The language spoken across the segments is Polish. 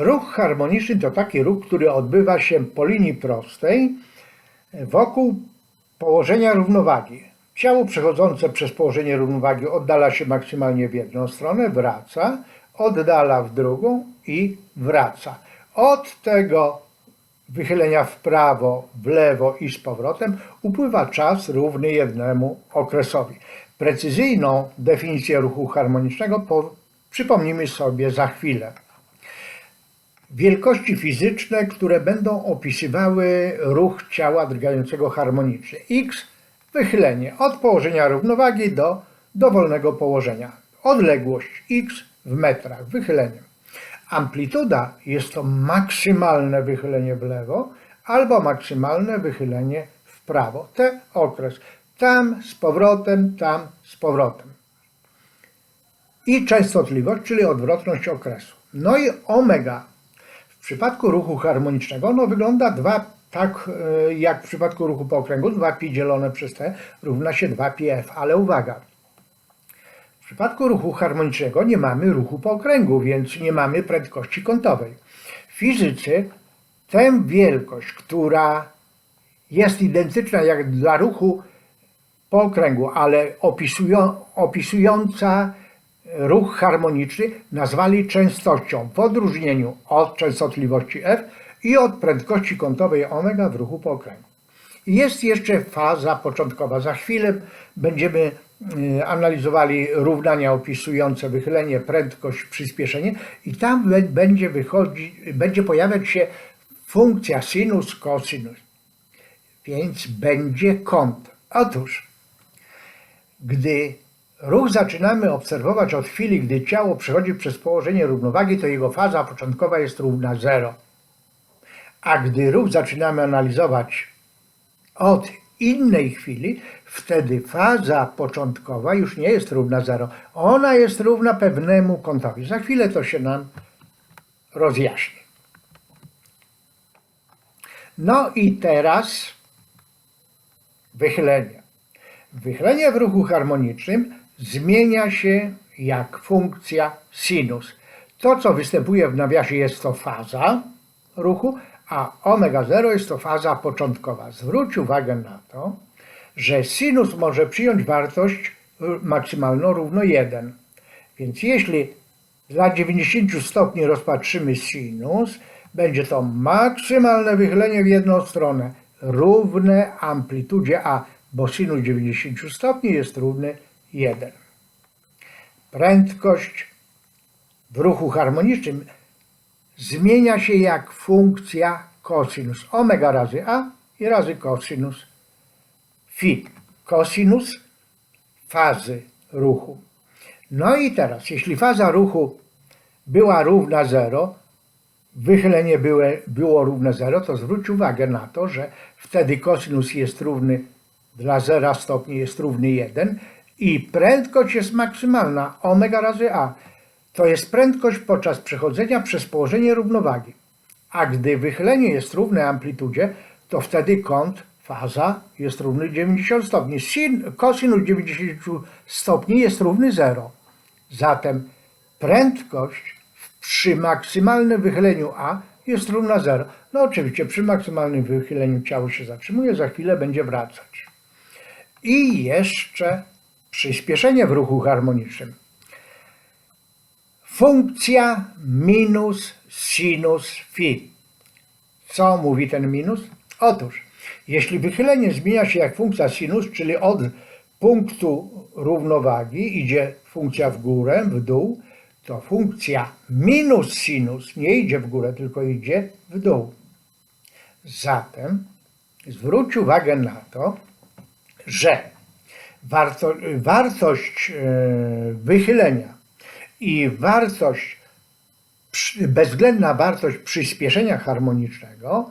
Ruch harmoniczny to taki ruch, który odbywa się po linii prostej wokół położenia równowagi. Ciało przechodzące przez położenie równowagi oddala się maksymalnie w jedną stronę, wraca, oddala w drugą i wraca. Od tego wychylenia w prawo, w lewo i z powrotem upływa czas równy jednemu okresowi. Precyzyjną definicję ruchu harmonicznego po, przypomnimy sobie za chwilę. Wielkości fizyczne, które będą opisywały ruch ciała drgającego harmonicznie. X wychylenie od położenia równowagi do dowolnego położenia. Odległość x w metrach wychyleniem. Amplituda jest to maksymalne wychylenie w lewo albo maksymalne wychylenie w prawo. T okres. Tam z powrotem, tam z powrotem. I częstotliwość, czyli odwrotność okresu. No i omega. W przypadku ruchu harmonicznego ono wygląda dwa, tak e, jak w przypadku ruchu po okręgu, 2pi dzielone przez t równa się 2πf, ale uwaga, w przypadku ruchu harmonicznego nie mamy ruchu po okręgu, więc nie mamy prędkości kątowej. W tę wielkość, która jest identyczna jak dla ruchu po okręgu, ale opisują, opisująca ruch harmoniczny, nazwali częstością w odróżnieniu od częstotliwości f i od prędkości kątowej omega w ruchu po okręgu. Jest jeszcze faza początkowa. Za chwilę będziemy y, analizowali równania opisujące wychylenie, prędkość, przyspieszenie i tam będzie, wychodzi, będzie pojawiać się funkcja sinus, cosinus. Więc będzie kąt. Otóż, gdy ruch zaczynamy obserwować od chwili, gdy ciało przechodzi przez położenie równowagi, to jego faza początkowa jest równa 0. A gdy ruch zaczynamy analizować od innej chwili, wtedy faza początkowa już nie jest równa 0. Ona jest równa pewnemu kątowi. Za chwilę to się nam rozjaśni. No i teraz wychylenie. Wychylenie w ruchu harmonicznym zmienia się jak funkcja sinus. To, co występuje w nawiasie, jest to faza ruchu, a omega 0 jest to faza początkowa. Zwróć uwagę na to, że sinus może przyjąć wartość maksymalną równo 1. Więc jeśli dla 90 stopni rozpatrzymy sinus, będzie to maksymalne wychylenie w jedną stronę, równe amplitudzie A, bo sinus 90 stopni jest równy 1. Prędkość w ruchu harmonicznym zmienia się jak funkcja cosinus omega razy A i razy cosinus phi. Cosinus fazy ruchu. No i teraz, jeśli faza ruchu była równa 0, wychylenie było, było równe 0, to zwróć uwagę na to, że wtedy kosinus jest równy dla 0 stopni jest równy 1 i prędkość jest maksymalna omega razy a. To jest prędkość podczas przechodzenia przez położenie równowagi. A gdy wychylenie jest równe amplitudzie, to wtedy kąt, faza jest równy 90 stopni. Sin, kosinus 90 stopni jest równy 0. Zatem prędkość przy maksymalnym wychyleniu A jest równa 0. No oczywiście przy maksymalnym wychyleniu ciało się zatrzymuje, za chwilę będzie wracać. I jeszcze przyspieszenie w ruchu harmonicznym. Funkcja minus sinus phi. Co mówi ten minus? Otóż, jeśli wychylenie zmienia się jak funkcja sinus, czyli od punktu równowagi idzie funkcja w górę, w dół, to funkcja minus sinus nie idzie w górę, tylko idzie w dół. Zatem zwróć uwagę na to, że warto, wartość e, wychylenia i wartość, bezwzględna wartość przyspieszenia harmonicznego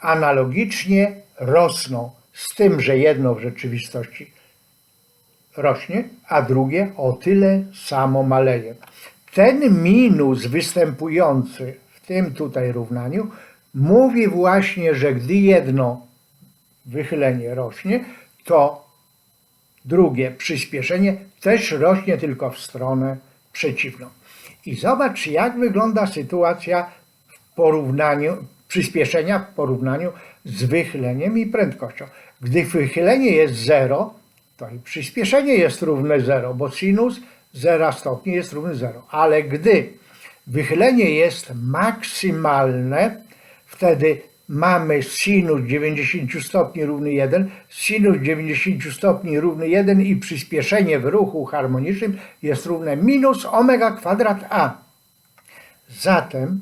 analogicznie rosną, z tym, że jedno w rzeczywistości rośnie, a drugie o tyle samo maleje. Ten minus występujący w tym tutaj równaniu mówi właśnie, że gdy jedno wychylenie rośnie, to drugie przyspieszenie też rośnie tylko w stronę przeciwną. I zobacz, jak wygląda sytuacja porównaniu, przyspieszenia w porównaniu z wychyleniem i prędkością. Gdy wychylenie jest 0, to i przyspieszenie jest równe 0, bo sinus 0 stopni jest równy 0. Ale gdy wychylenie jest maksymalne, wtedy mamy sinus 90 stopni równy 1, sinus 90 stopni równy 1 i przyspieszenie w ruchu harmonicznym jest równe minus omega kwadrat a. Zatem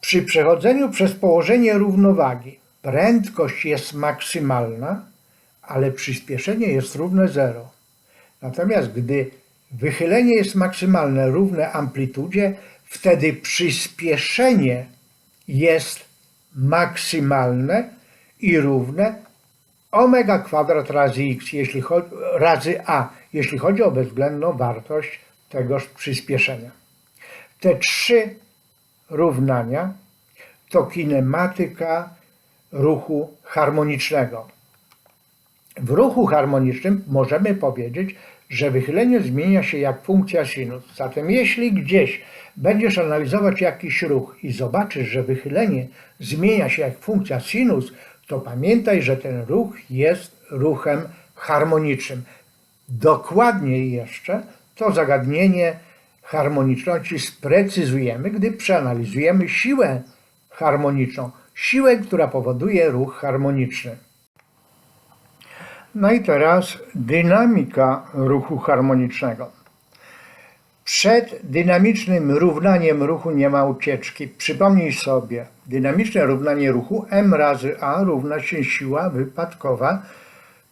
przy przechodzeniu przez położenie równowagi prędkość jest maksymalna, ale przyspieszenie jest równe 0. Natomiast gdy wychylenie jest maksymalne równe amplitudzie, wtedy przyspieszenie jest maksymalne i równe omega kwadrat razy x, jeśli chodzi, razy a, jeśli chodzi o bezwzględną wartość tegoż przyspieszenia. Te trzy równania to kinematyka ruchu harmonicznego. W ruchu harmonicznym możemy powiedzieć, że wychylenie zmienia się jak funkcja sinus. Zatem jeśli gdzieś będziesz analizować jakiś ruch i zobaczysz, że wychylenie zmienia się jak funkcja sinus, to pamiętaj, że ten ruch jest ruchem harmonicznym. Dokładniej jeszcze to zagadnienie harmoniczności sprecyzujemy, gdy przeanalizujemy siłę harmoniczną, siłę, która powoduje ruch harmoniczny. No i teraz dynamika ruchu harmonicznego. Przed dynamicznym równaniem ruchu nie ma ucieczki. Przypomnij sobie, dynamiczne równanie ruchu m razy a równa się siła wypadkowa,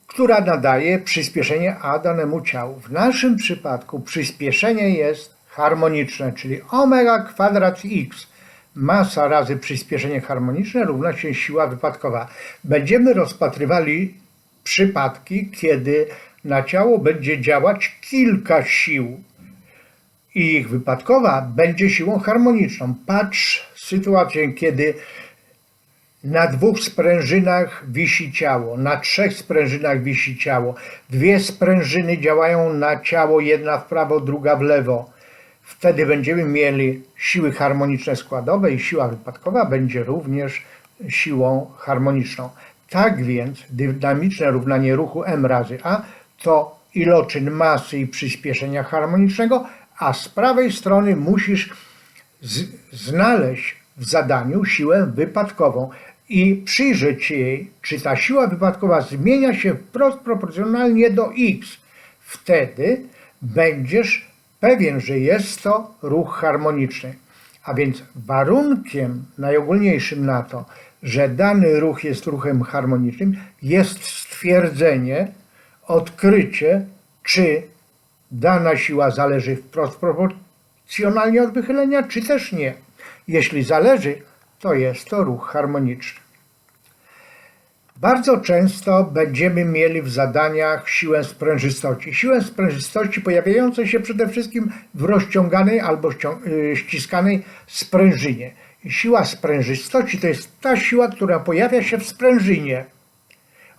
która nadaje przyspieszenie a danemu ciału. W naszym przypadku przyspieszenie jest harmoniczne, czyli omega kwadrat x masa razy przyspieszenie harmoniczne równa się siła wypadkowa. Będziemy rozpatrywali przypadki, kiedy na ciało będzie działać kilka sił i ich wypadkowa będzie siłą harmoniczną. Patrz sytuację, kiedy na dwóch sprężynach wisi ciało, na trzech sprężynach wisi ciało. Dwie sprężyny działają na ciało, jedna w prawo, druga w lewo. Wtedy będziemy mieli siły harmoniczne składowe i siła wypadkowa będzie również siłą harmoniczną. Tak więc dynamiczne równanie ruchu m razy a to iloczyn masy i przyspieszenia harmonicznego, a z prawej strony musisz znaleźć w zadaniu siłę wypadkową i przyjrzeć się jej, czy ta siła wypadkowa zmienia się wprost proporcjonalnie do x. Wtedy będziesz pewien, że jest to ruch harmoniczny. A więc warunkiem najogólniejszym na to, że dany ruch jest ruchem harmonicznym, jest stwierdzenie, odkrycie, czy dana siła zależy wprost proporcjonalnie od wychylenia, czy też nie. Jeśli zależy, to jest to ruch harmoniczny. Bardzo często będziemy mieli w zadaniach siłę sprężystości. Siłę sprężystości pojawiającą się przede wszystkim w rozciąganej albo y, ściskanej sprężynie. Siła sprężystości to jest ta siła, która pojawia się w sprężynie.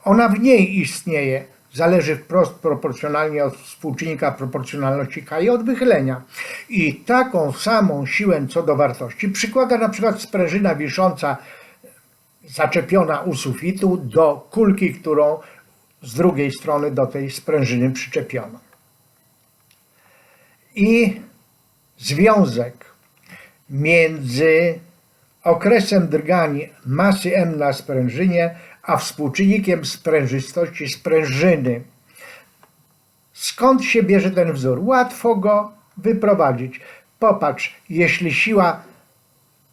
Ona w niej istnieje. Zależy wprost proporcjonalnie od współczynnika proporcjonalności K i od wychylenia. I taką samą siłę co do wartości przykłada na przykład sprężyna wisząca zaczepiona u sufitu do kulki, którą z drugiej strony do tej sprężyny przyczepiono. I związek między okresem drgani masy m na sprężynie, a współczynnikiem sprężystości sprężyny. Skąd się bierze ten wzór? Łatwo go wyprowadzić. Popatrz, jeśli siła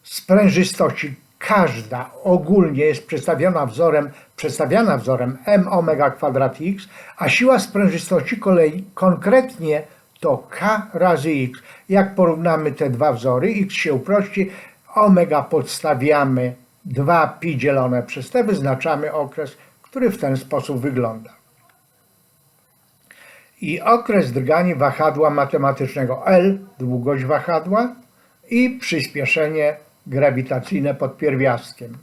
sprężystości każda ogólnie jest przedstawiona wzorem, przedstawiana wzorem m omega kwadrat x, a siła sprężystości kolei konkretnie to k razy x. Jak porównamy te dwa wzory, x się uprości, omega podstawiamy 2pi dzielone przez t, wyznaczamy okres, który w ten sposób wygląda. I okres drgania wahadła matematycznego L, długość wahadła i przyspieszenie grawitacyjne pod pierwiastkiem.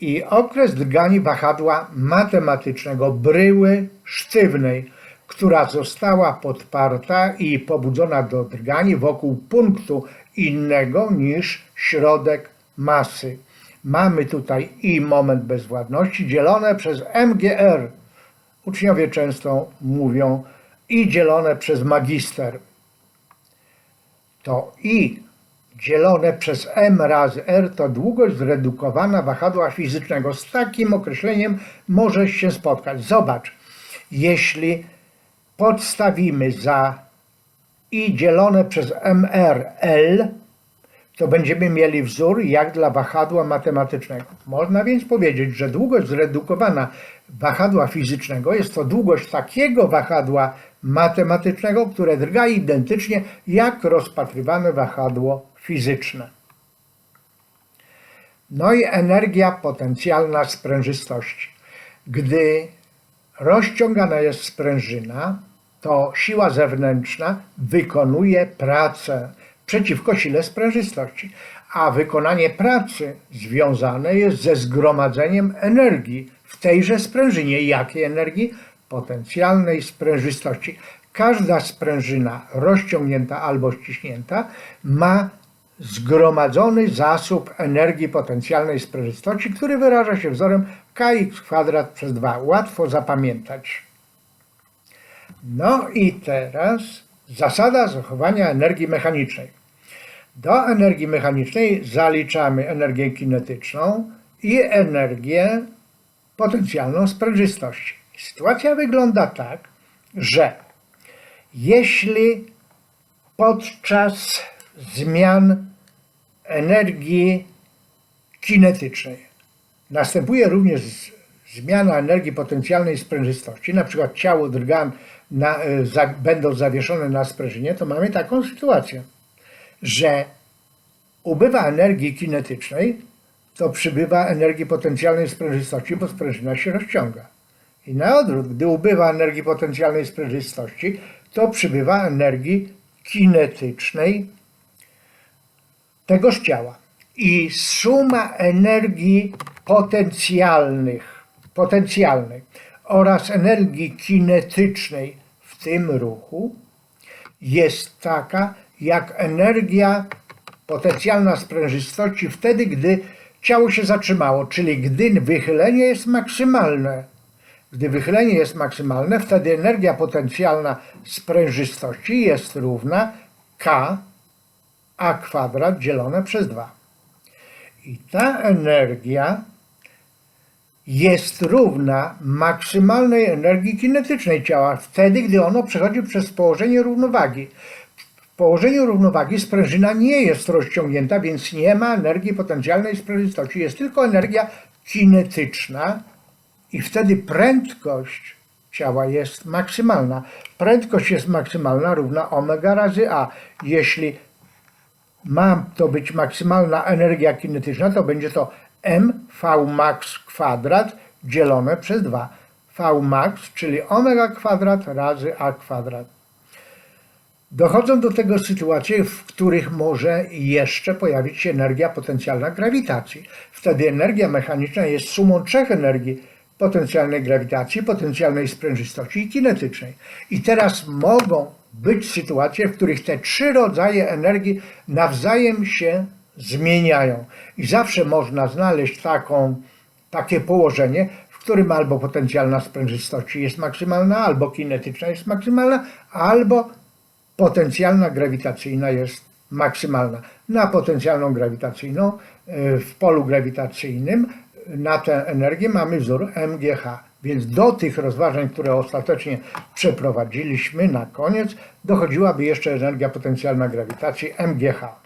I okres drgania wahadła matematycznego bryły sztywnej, która została podparta i pobudzona do drgani wokół punktu innego niż środek masy. Mamy tutaj i moment bezwładności dzielone przez MGR. Uczniowie często mówią i dzielone przez magister. To i dzielone przez m razy r to długość zredukowana wahadła fizycznego. Z takim określeniem możesz się spotkać. Zobacz, jeśli podstawimy za i dzielone przez mrl, to będziemy mieli wzór jak dla wahadła matematycznego. Można więc powiedzieć, że długość zredukowana wahadła fizycznego jest to długość takiego wahadła matematycznego, które drga identycznie jak rozpatrywane wahadło fizyczne. No i energia potencjalna sprężystości. Gdy rozciągana jest sprężyna, to siła zewnętrzna wykonuje pracę przeciwko sile sprężystości, a wykonanie pracy związane jest ze zgromadzeniem energii w tejże sprężynie. Jakiej energii? Potencjalnej sprężystości. Każda sprężyna rozciągnięta albo ściśnięta ma zgromadzony zasób energii potencjalnej sprężystości, który wyraża się wzorem kx kwadrat przez 2. Łatwo zapamiętać. No i teraz zasada zachowania energii mechanicznej. Do energii mechanicznej zaliczamy energię kinetyczną i energię potencjalną sprężystości. Sytuacja wygląda tak, że jeśli podczas zmian energii kinetycznej następuje również zmiana energii potencjalnej sprężystości, na przykład ciało drga na, za, będą zawieszone na sprężynie, to mamy taką sytuację, że ubywa energii kinetycznej, to przybywa energii potencjalnej sprężystości, bo sprężyna się rozciąga. I na odwrót, gdy ubywa energii potencjalnej sprężystości, to przybywa energii kinetycznej tegoż ciała. I suma energii potencjalnych, potencjalnej oraz energii kinetycznej w tym ruchu jest taka, jak energia potencjalna sprężystości wtedy, gdy ciało się zatrzymało, czyli gdy wychylenie jest maksymalne. Gdy wychylenie jest maksymalne, wtedy energia potencjalna sprężystości jest równa k a kwadrat dzielone przez 2. I ta energia jest równa maksymalnej energii kinetycznej ciała wtedy, gdy ono przechodzi przez położenie równowagi. W położeniu równowagi sprężyna nie jest rozciągnięta, więc nie ma energii potencjalnej sprężystości. Jest tylko energia kinetyczna i wtedy prędkość ciała jest maksymalna. Prędkość jest maksymalna równa omega razy a. Jeśli ma to być maksymalna energia kinetyczna, to będzie to mv max kwadrat dzielone przez 2. V max, czyli omega kwadrat razy a kwadrat. Dochodzą do tego sytuacje, w których może jeszcze pojawić się energia potencjalna grawitacji. Wtedy energia mechaniczna jest sumą trzech energii potencjalnej grawitacji, potencjalnej sprężystości i kinetycznej. I teraz mogą być sytuacje, w których te trzy rodzaje energii nawzajem się zmieniają. I zawsze można znaleźć taką, takie położenie, w którym albo potencjalna sprężystości jest maksymalna, albo kinetyczna jest maksymalna, albo potencjalna grawitacyjna jest maksymalna. Na potencjalną grawitacyjną y, w polu grawitacyjnym na tę energię mamy wzór MGH. Więc do tych rozważań, które ostatecznie przeprowadziliśmy na koniec, dochodziłaby jeszcze energia potencjalna grawitacji MGH.